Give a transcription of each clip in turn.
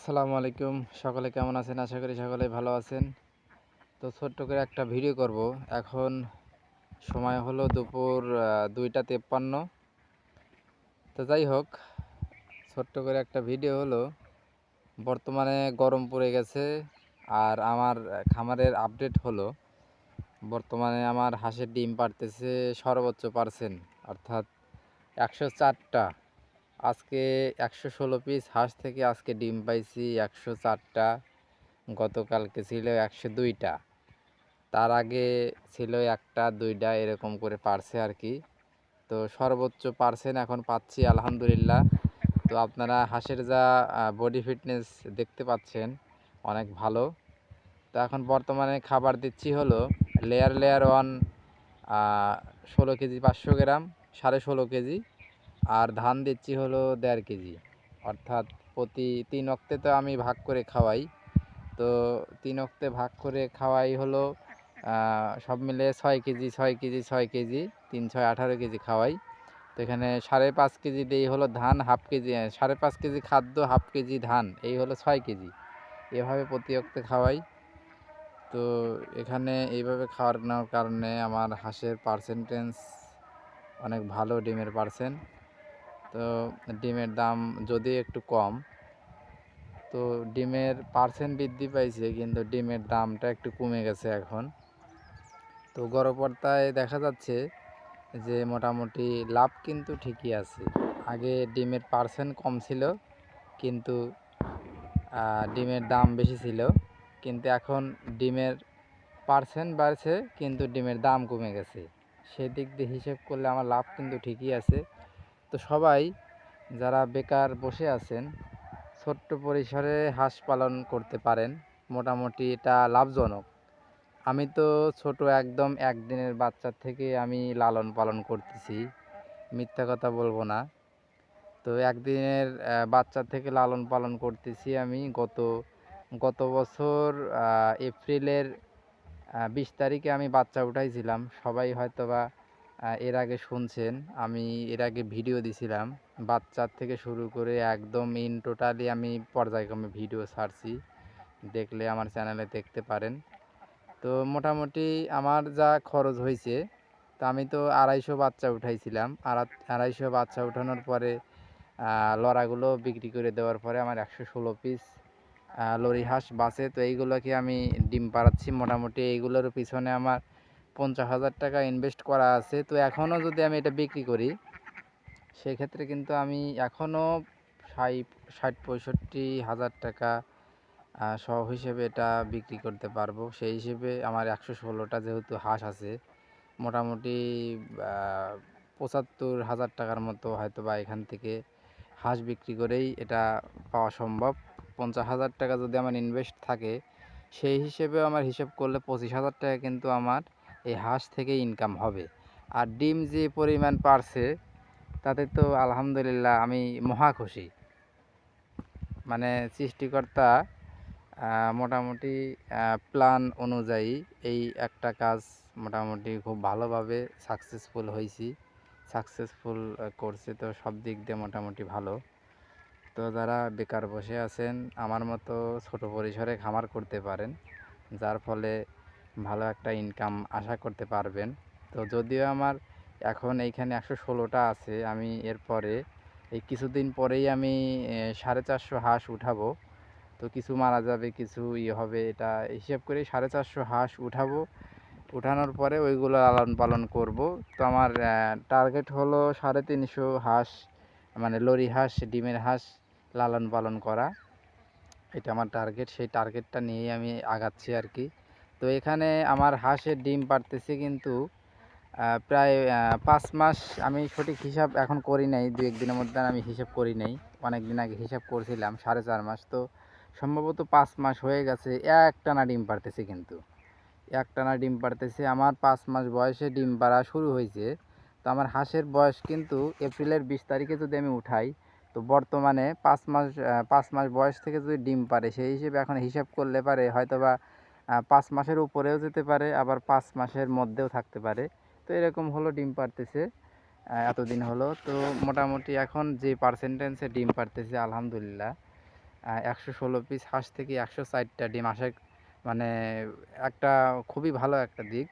আসসালামু আলাইকুম। সকলে কেমন আছেন? আশা করি সকলে ভালো আছেন। তো ছোট্ট করে একটা ভিডিও করব। এখন সময় হলো দুপুর দুইটা তেপ্পান্ন। তো যাই হোক, ছোট্ট করে একটা ভিডিও হলো, বর্তমানে গরম পড়ে গেছে আর আমার খামারের আপডেট হলো, বর্তমানে আমার হাঁসের ডিম পারতেছে সর্বোচ্চ পার্সেন্ট, অর্থাৎ একশো চারটা। আজকে একশো ষোলো পিস হাঁস থেকে আজকে ডিম পাইছি একশো চারটা। গতকালকে ছিল একশো দুইটা। তার আগে ছিল একটা, দুইটা, এরকম করে পারছে আর কি তো সর্বোচ্চ পারছেন এখন পাচ্ছি, আলহামদুলিল্লাহ। তো আপনারা হাঁসের যা বডি ফিটনেস দেখতে পাচ্ছেন, অনেক ভালো। তো এখন বর্তমানে খাবার দিচ্ছি হলো লেয়ার লেয়ার ওয়ান ষোলো কেজি পাঁচশো গ্রাম, সাড়ে ষোলো কেজি। আর ধান দিচ্ছি হলো দেড় কেজি। অর্থাৎ প্রতি তিন অক্তে তো আমি ভাগ করে খাওয়াই। তো তিন অক্তে ভাগ করে খাওয়াই হলো সব মিলে ছয় কেজি ছয় কেজি ছয় কেজি, তিন, ছয়, আঠারো কেজি খাওয়াই। তো এখানে সাড়ে পাঁচ কেজি দেই হলো ধান, হাফ কেজি সাড়ে পাঁচ কেজি খাদ্য, হাফ কেজি ধান, এই হলো ছয় কেজি। এভাবে প্রতি অক্তে খাওয়াই। তো এখানে এইভাবে খাওয়ানোর কারণে আমার হাঁসের পার্সেন্টেজ অনেক ভালো ডিমের পার্সেন্ট তো ডিমের দাম যদি একটু কম, তো ডিমের পার্সেন্ট বৃদ্ধি পাইছে, কিন্তু ডিমের দামটা একটু কমে গেছে এখন। তো গড়পড়তায় দেখা যাচ্ছে যে মোটামুটি লাভ কিন্তু ঠিকই আছে। আগে ডিমের পার্সেন্ট কম ছিল, কিন্তু ডিমের দাম বেশি ছিল। কিন্তু এখন ডিমের পার্সেন্ট বাড়ছে, কিন্তু ডিমের দাম কমে গেছে। সেদিক দিয়ে হিসেব করলে আমার লাভ কিন্তু ঠিকই আছে। তো সবাই যারা বেকার বসে আছেন, ছোট্ট পরিসরে হাঁস পালন করতে পারেন, মোটামুটি এটা লাভজনক। আমি তো ছোট একদম একদিনের বাচ্চা থেকে আমি লালন পালন করতেছি, মিথ্যা কথা বলব না। তো একদিনের বাচ্চা থেকে লালন পালন করতেছি আমি গত গত বছর এপ্রিলের বিশ তারিখে আমি বাচ্চা উঠাইছিলাম। সবাই হয়তোবা এর আগে শুনছেন, আমি এর আগে ভিডিও দিছিলাম। বাচ্চার থেকে শুরু করে একদম ইন টোটালি আমি পর্যায়ক্রমে ভিডিও ছাড়ছি। দেখলে আমার চ্যানেলে দেখতে পারেন। তো মোটামুটি আমার যা খরচ হয়েছে, তো আমি তো আড়াইশো বাচ্চা উঠাইছিলাম। আড়া- আড়াইশো বাচ্চা উঠানোর পরে লড়াগুলো বিক্রি করে দেওয়ার পরে আমার একশো ষোলো পিস লরি হাঁস বাসে তো এইগুলোকে আমি ডিম পাড়াচ্ছি। মোটামুটি এইগুলোর পিছনে আমার পঞ্চাশ হাজার টাকা ইনভেস্ট করা আছে। তো এখনও যদি আমি এটা বিক্রি করি, সেক্ষেত্রে কিন্তু আমি এখনও ষাট ষাট, পঁয়ষট্টি হাজার টাকা সহ হিসেবে এটা বিক্রি করতে পারব। সেই হিসেবে আমার একশো ষোলোটা যেহেতু হাঁস আছে, মোটামুটি পঁচাত্তর হাজার টাকার মতো হয়তো বা এখান থেকে হাঁস বিক্রি করেই এটা পাওয়া সম্ভব। পঞ্চাশ হাজার টাকা যদি আমার ইনভেস্ট থাকে, সেই হিসেবেও আমার হিসেব করলে পঁচিশ হাজার টাকা কিন্তু আমার এই হাঁস থেকে ইনকাম হবে। আর ডিম যে পরিমাণ পারছে, তাতে তো আলহামদুলিল্লাহ আমি মহা খুশি। মানে সৃষ্টিকর্তা মোটামুটি প্ল্যান অনুযায়ী এই একটা কাজ মোটামুটি খুব ভালোভাবে সাকসেসফুল হয়েছি। সাকসেসফুল করছে তো সব দিক দিয়ে মোটামুটি ভালো। তো যারা বেকার বসে আছেন, আমার মতো ছোট পরিসরে খামার করতে পারেন, যার ফলে ভালো একটা ইনকাম আশা করতে পারবেন। তো যদিও আমার এখন এইখানে একশো ষোলোটা আছে, আমি এরপরে এই কিছুদিন পরেই আমি সাড়ে চারশো হাঁস উঠাবো। তো কিছু মারা যাবে, কিছু ইয়ে হবে, এটা হিসেব করে সাড়ে চারশো হাঁস উঠাবো। উঠানোর পরে ওইগুলো লালন পালন করব। তো আমার টার্গেট হলো সাড়ে তিনশো হাঁস মানে লরি হাঁস, ডিমের হাঁস লালন পালন করা। এটা আমার টার্গেট সেই টার্গেটটা নিয়েই আমি আগাচ্ছি আর কি। তো এখানে আমার হাঁসের ডিম পারতেছে কিন্তু প্রায় পাঁচ মাস আমি সঠিক হিসাব এখন করি নাই, দু একদিনের মধ্যে আমি হিসাব করি নাই। অনেক দিন আগে হিসাব করছিলাম, সাড়ে চার মাস। তো সম্ভবত পাঁচ মাস হয়ে গেছে, একটানা ডিম পারতেছে কিন্তু। একটানা ডিম পারতেছে আমার পাঁচ মাস বয়সে ডিম পাড়া শুরু হয়েছে। তো আমার হাঁসের বয়স কিন্তু এপ্রিলের বিশ তারিখে যদি আমি উঠাই, তো বর্তমানে পাঁচ মাস পাঁচ মাস বয়স থেকে যদি ডিম পারে সেই হিসেবে এখন হিসাব করলে পারে, হয়তোবা পাঁচ মাসের উপরেও যেতে পারে, আবার পাঁচ মাসের মধ্যেও থাকতে পারে। তো এরকম হলো ডিম পারতেছে এতদিন হলো। তো মোটামুটি এখন যে পার্সেন্টেন্সে ডিম পারতেছে, আলহামদুলিল্লাহ একশো ষোলো পিস হাঁস থেকে একশো ষাটটা ডিম আসে। মানে একটা খুবই ভালো একটা দিক।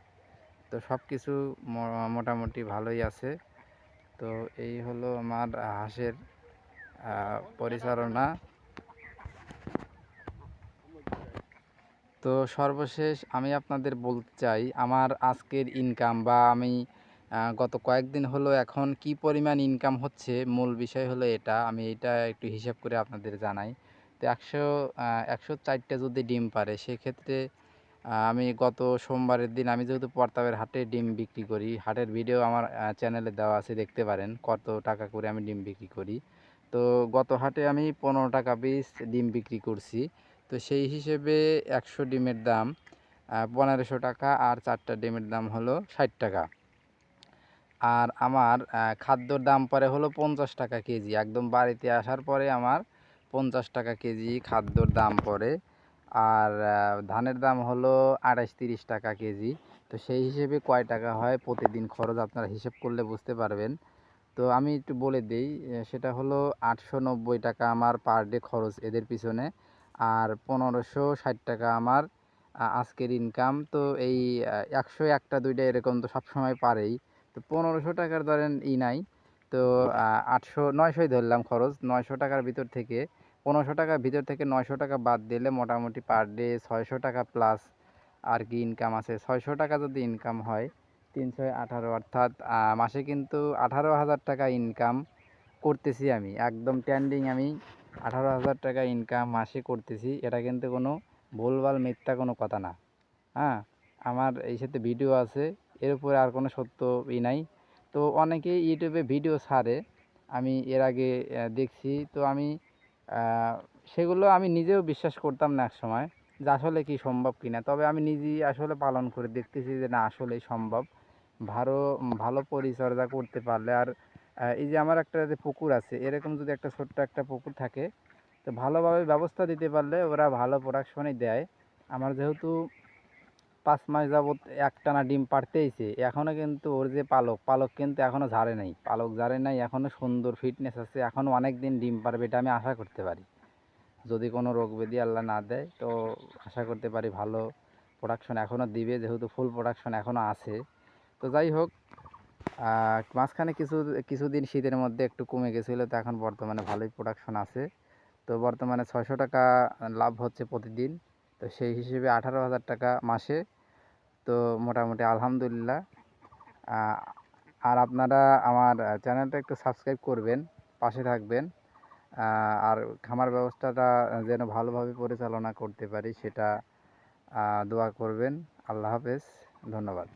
তো সব কিছু মোটামুটি ভালোই আছে। তো এই হলো আমার হাঁসের পরিচালনা। তো সর্বশেষ আমি আপনাদের বলতে চাই, আমার আজকের ইনকাম বা আমি গত কয়েকদিন হলো এখন কি পরিমাণ ইনকাম হচ্ছে মূল বিষয় হলো এটা, আমি এটা একটু হিসাব করে আপনাদের জানাই। তো একশো একশো চারটে যদি ডিম পারে, সেক্ষেত্রে আমি গত সোমবারের দিন আমি যেহেতু পর্তাবের হাটে ডিম বিক্রি করি, হাটের ভিডিও আমার চ্যানেলে দেওয়া আছে দেখতে পারেন, কত টাকা করে আমি ডিম বিক্রি করি। তো গত হাটে আমি পনেরো টাকা পিস ডিম বিক্রি করছি। তো সেই হিসেবে একশো ডিমের দাম পনেরোশো টাকা আর চারটা ডিমের দাম হলো ষাট টাকা। আর আমার খাদ্যর দাম পরে হলো পঞ্চাশ টাকা কেজি। একদম বাড়িতে আসার পরে আমার পঞ্চাশ টাকা কেজি খাদ্যর দাম পড়ে আর ধানের দাম হলো আড়াইশ তিরিশ টাকা কেজি। তো সেই হিসেবে কয় টাকা হয় প্রতিদিন খরচ আপনারা হিসেব করলে বুঝতে পারবেন। তো আমি একটু বলে দিই সেটা হলো আটশো নব্বই টাকা আমার পার ডে খরচ এদের পিছনে। আর পনেরোশো ষাট টাকা আমার আজকের ইনকাম তো এই একশো একটা দুইটা এরকম তো সবসময় পারেই। তো পনেরোশো টাকার ধরেন ই নাই। তো আটশো, নয়শোই ধরলাম খরচ। নয়শো টাকার ভিতর থেকে, পনেরোশো টাকার ভিতর থেকে নয়শো টাকা বাদ দিলে মোটামুটি পার ডে ছয়শো টাকা প্লাস আর কি ইনকাম আছে। ছয়শো টাকা যদি ইনকাম হয়, তিনশো আঠারো অর্থাৎ মাসে কিন্তু আঠারো হাজার টাকা ইনকাম করতেছি আমি। একদম ট্যান্ডিং আমি। আঠারো হাজার টাকা ইনকাম মাসে করতেছি, এটা কিন্তু কোনো ভুলভাল মিথ্যা কোনো কথা না। হ্যাঁ আমার এই সাথে ভিডিও আছে, এর উপরে আর কোনো সত্য ই নাই। তো অনেকেই ইউটিউবে ভিডিও ছাড়ে, আমি এর আগে দেখছি। তো আমি সেগুলো আমি নিজেও বিশ্বাস করতাম না এক সময় যে আসলে কি সম্ভব কিনা। তবে আমি নিজেই আসলে পালন করে দেখতেছি যে না, আসলেই সম্ভব। ভালো ভালো পরিচর্যা করতে পারলে আর এই যে আমার একটা যে পুকুর আছে, এরকম যদি একটা ছোট্ট একটা পুকুর থাকে, তো ভালোভাবে ব্যবস্থা দিতে পারলে ওরা ভালো প্রোডাকশনই দেয়। আমার যেহেতু পাঁচ মাস যাবত একটানা ডিম পারতেইছে এখনও কিন্তু ওর যে পালক পালক কিন্তু এখনও ঝাড়ে নাই। পালক ঝাড়ে নাই এখনও সুন্দর ফিটনেস আছে এখনও অনেক দিন ডিম পারবে এটা আমি আশা করতে পারি। যদি কোনো রোগ ব্যাধি আল্লাহ না দেয়, তো আশা করতে পারি ভালো প্রোডাকশন এখনও দিবে, যেহেতু ফুল প্রোডাকশন এখনও আছে। তো যাই হোক মাঝখানে কিছু, কিছুদিন শীতের মধ্যে একটু কমে গেছিল, তো এখন বর্তমানে ভালোই প্রোডাকশন আছে। তো বর্তমানে ছয়শো টাকা লাভ হচ্ছে প্রতিদিন, তো সেই হিসেবে আঠারো হাজার টাকা মাসে। তো মোটামুটি আলহামদুলিল্লাহ। আর আপনারা আমার চ্যানেলটা একটু সাবস্ক্রাইব করবেন, পাশে থাকবেন। আর খামার ব্যবস্থাটা যেন ভালোভাবে পরিচালনা করতে পারি, সেটা দোয়া করবেন। আল্লাহ হাফেজ, ধন্যবাদ।